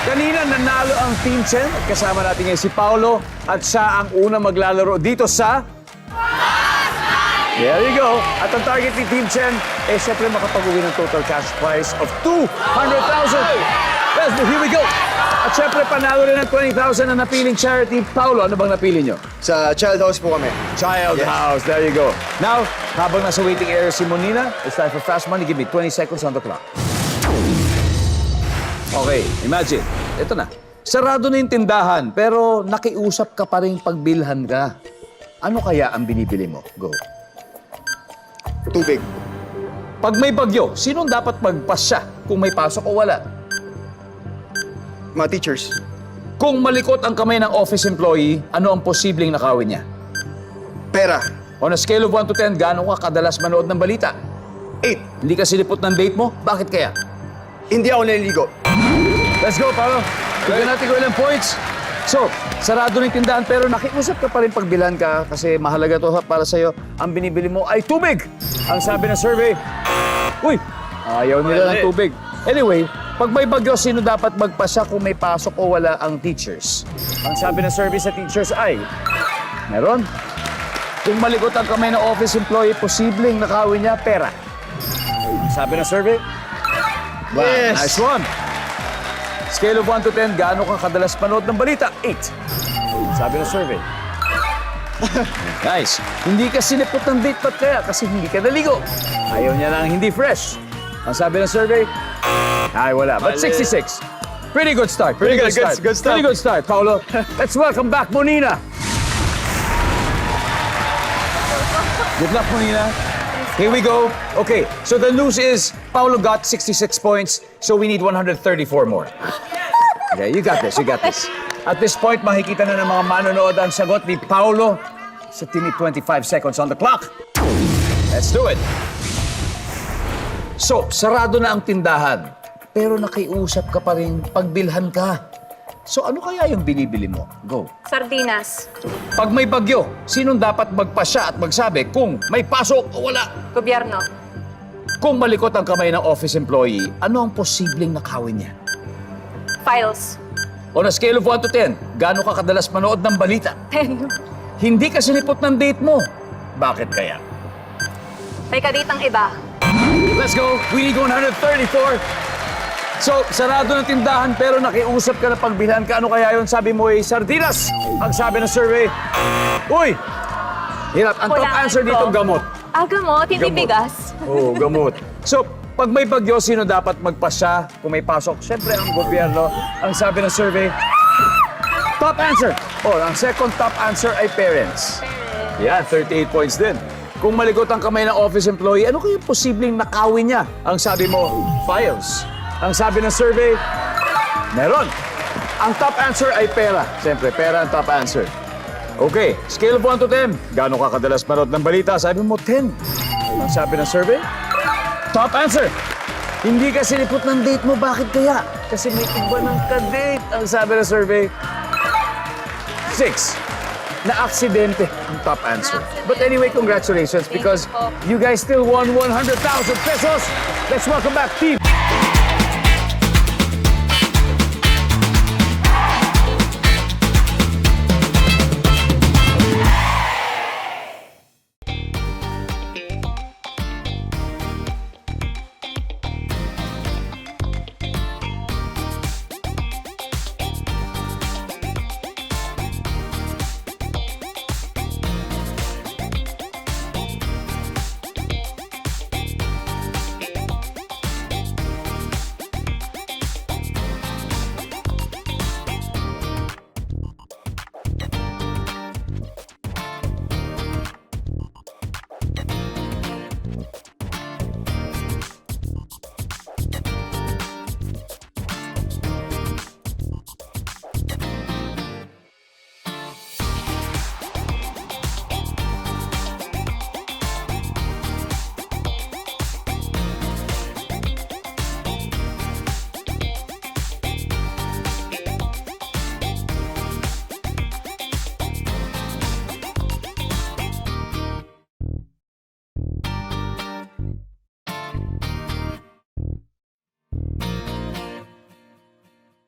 Kanina nanalo ang Team Chen at kasama natin ngayon si Paolo at siya ang una maglalaro dito sa... There you go. At ang target ni Team Chen, eh syempre makapag-uwi ng total cash prize of 200,000. Let's go, here we go. At syempre panalo rin ng 20,000 na napiling charity. Paolo, ano bang napili nyo? Sa child house po kami. Child Yes. House. There you go. Now, habang nasa waiting area si Monina, it's time for fast money. Give me 20 seconds on the clock. Okay, imagine. Ito na. Sarado na yung tindahan, pero nakiusap ka pa rin pagbilhan ka. Ano kaya ang binibili mo? Go. Tubig. Pag may bagyo, sinong dapat magpasya kung may pasok o wala? Mga teachers. Kung malikot ang kamay ng office employee, ano ang posibleng nakawin niya? Pera. On a scale of 1 to 10, gaano ka kadalas manood ng balita? 8. Hindi ka silipot ng date mo? Bakit kaya? Hindi ako naliligo. Let's go, Paolo. Tignan natin kung ilang points. So, sarado na yung tindahan pero nakiusap ka pa rin pagbilan ka kasi mahalaga to ha, para sa'yo. Ang binibili mo ay tubig. Ang sabi ng survey, uy, ayaw nila ng tubig. Anyway, pag may bagyo, sino dapat magpasya kung may pasok o wala ang teachers? Ang sabi ng survey sa teachers ay, meron. Kung malikot ang kamay ng office employee, posibleng nakawin niya pera. Ang sabi ng survey, Wow, Yes. nice one. Scale of 1 to 10, gaano ka kadalas panood ng balita? 8. Sabi ng survey. nice. Hindi ka sinipot ng date ba't kaya? Kasi hindi ka naligo. Ayaw niya lang hindi fresh. Ang sabi ng survey? Ay, wala. But 66. Pretty good start. Pretty, Pretty good, good, good start. Pretty good start, Paolo. Let's welcome back Monina. Good luck, Monina. Here we go. Okay, so the news is Paulo got 66 points, so we need 134 more. Okay, you got this, you got this. At this point, makikita na ng mga manonood ang sagot ni Paulo sa tinig 25 seconds on the clock. Let's do it. So, sarado na ang tindahan, pero nakiusap ka pa rin pagbilhan ka. So, ano kaya yung binibili mo? Go. Sardinas. Pag may bagyo, sinong dapat magpasya at magsabi kung may pasok o wala? Gobyerno. Kung malikot ang kamay ng office employee, ano ang posibleng nakawin niya? Files. On a scale of 1 to 10, gaano ka kadalas manood ng balita? Ten. Hindi ka sinipot ng date mo. Bakit kaya? May kaditang iba. Let's go! We need 134. So, sarado ng tindahan pero nakiusap ka na pagbilhan ka. Ano kaya yun? Sabi mo ay sardinas. Ang sabi ng survey, Uy! Hirap. Ang top Kulangan answer ko. dito, gamot. Ah, gamot. Hindi Gamot. bigas. Oo, gamot. So, pag may bagyo, sino dapat magpasya kung may pasok? Siyempre, ang gobyerno. Ang sabi ng survey, top answer. Oh, ang second top answer ay parents. Yeah, 38 points din. Kung malikot ang kamay ng office employee, ano kaya posibleng nakawin niya? Ang sabi mo, files. Ang sabi ng survey, meron. Ang top answer ay pera. Siyempre, pera ang top answer. Okay, scale of 1 to 10. Gaano ka kadalas manood ng balita? Sabi mo, 10. Ang sabi ng survey? Top answer. Hindi ka sinipot ng date mo. Bakit kaya? Kasi may iba ng ka-date. Ang sabi ng survey? Six. Na aksidente ang top answer. But anyway, congratulations because you guys still won 100,000 pesos. Let's welcome back Team